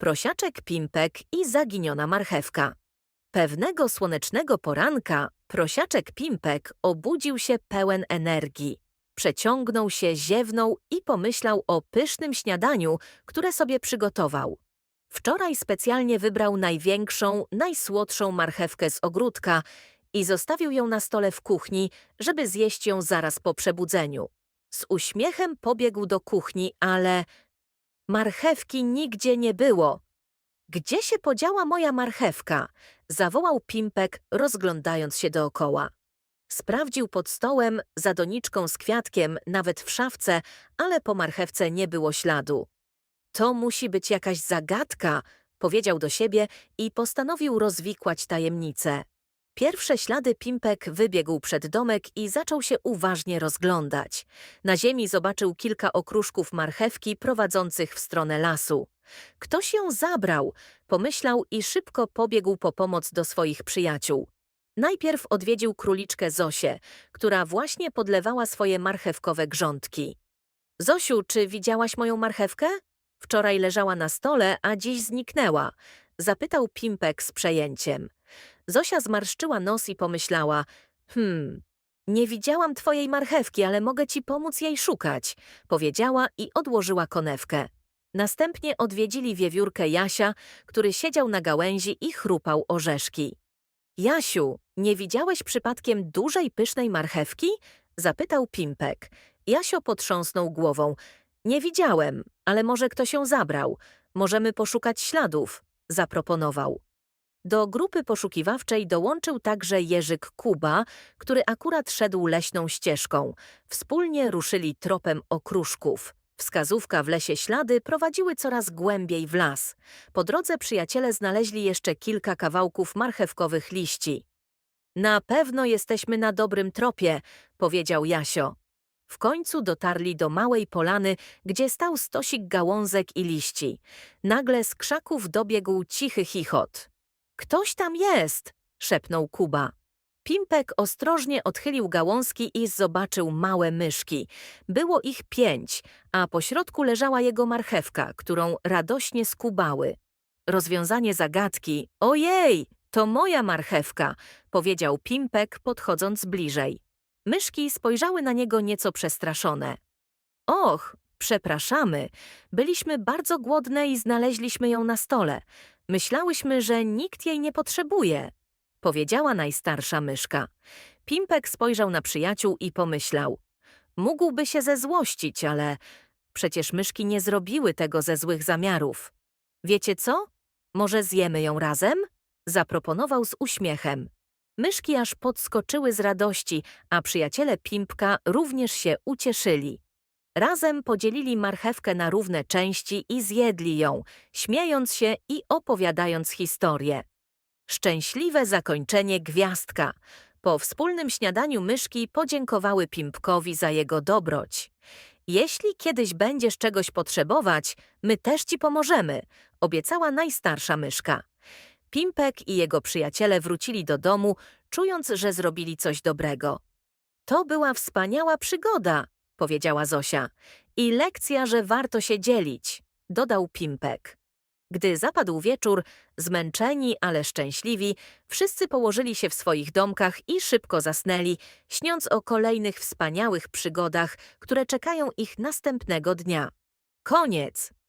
prosiaczek Pimpek i zaginiona marchewka. Pewnego słonecznego poranka prosiaczek Pimpek obudził się pełen energii. Przeciągnął się, ziewnął i pomyślał o pysznym śniadaniu, które sobie przygotował. Wczoraj specjalnie wybrał największą, najsłodszą marchewkę z ogródka i zostawił ją na stole w kuchni, żeby zjeść ją zaraz po przebudzeniu. Z uśmiechem pobiegł do kuchni, ale marchewki nigdzie nie było. Gdzie się podziała moja marchewka? Zawołał Pimpek, rozglądając się dookoła. Sprawdził pod stołem, za doniczką z kwiatkiem, nawet w szafce, ale po marchewce nie było śladu. To musi być jakaś zagadka, powiedział do siebie i postanowił rozwikłać tajemnicę. Pierwsze ślady Pimpek wybiegł przed domek i zaczął się uważnie rozglądać. Na ziemi zobaczył kilka okruszków marchewki prowadzących w stronę lasu. Ktoś ją zabrał, pomyślał i szybko pobiegł po pomoc do swoich przyjaciół. Najpierw odwiedził króliczkę Zosię, która właśnie podlewała swoje marchewkowe grządki. Zosiu, czy widziałaś moją marchewkę? Wczoraj leżała na stole, a dziś zniknęła. Zapytał Pimpek z przejęciem. Zosia zmarszczyła nos i pomyślała: Hmm, nie widziałam twojej marchewki, ale mogę ci pomóc jej szukać, powiedziała i odłożyła konewkę. Następnie odwiedzili wiewiórkę Jasia, który siedział na gałęzi i chrupał orzeszki. Jasiu, nie widziałeś przypadkiem dużej, pysznej marchewki? zapytał Pimpek. Jasio potrząsnął głową. Nie widziałem, ale może ktoś ją zabrał. Możemy poszukać śladów, zaproponował. Do grupy poszukiwawczej dołączył także Jerzyk Kuba, który akurat szedł leśną ścieżką. Wspólnie ruszyli tropem okruszków. Wskazówka w lesie ślady prowadziły coraz głębiej w las. Po drodze przyjaciele znaleźli jeszcze kilka kawałków marchewkowych liści. Na pewno jesteśmy na dobrym tropie, powiedział Jasio. W końcu dotarli do małej polany, gdzie stał stosik gałązek i liści. Nagle z krzaków dobiegł cichy chichot. Ktoś tam jest! szepnął Kuba. Pimpek ostrożnie odchylił gałązki i zobaczył małe myszki. Było ich pięć, a po środku leżała jego marchewka, którą radośnie skubały. Rozwiązanie zagadki. Ojej, to moja marchewka, powiedział Pimpek, podchodząc bliżej. Myszki spojrzały na niego nieco przestraszone. Och, przepraszamy, byliśmy bardzo głodne i znaleźliśmy ją na stole. Myślałyśmy, że nikt jej nie potrzebuje, powiedziała najstarsza myszka. Pimpek spojrzał na przyjaciół i pomyślał. Mógłby się zezłościć, ale przecież myszki nie zrobiły tego ze złych zamiarów. Wiecie co? Może zjemy ją razem? Zaproponował z uśmiechem. Myszki aż podskoczyły z radości, a przyjaciele Pimpka również się ucieszyli. Razem podzielili marchewkę na równe części i zjedli ją, śmiejąc się i opowiadając historię. Szczęśliwe zakończenie gwiazdka. Po wspólnym śniadaniu myszki podziękowały Pimpkowi za jego dobroć. Jeśli kiedyś będziesz czegoś potrzebować, my też ci pomożemy, obiecała najstarsza myszka. Pimpek i jego przyjaciele wrócili do domu, czując, że zrobili coś dobrego. To była wspaniała przygoda, powiedziała Zosia. I lekcja, że warto się dzielić, dodał Pimpek. Gdy zapadł wieczór, zmęczeni, ale szczęśliwi, wszyscy położyli się w swoich domkach i szybko zasnęli, śniąc o kolejnych wspaniałych przygodach, które czekają ich następnego dnia. Koniec!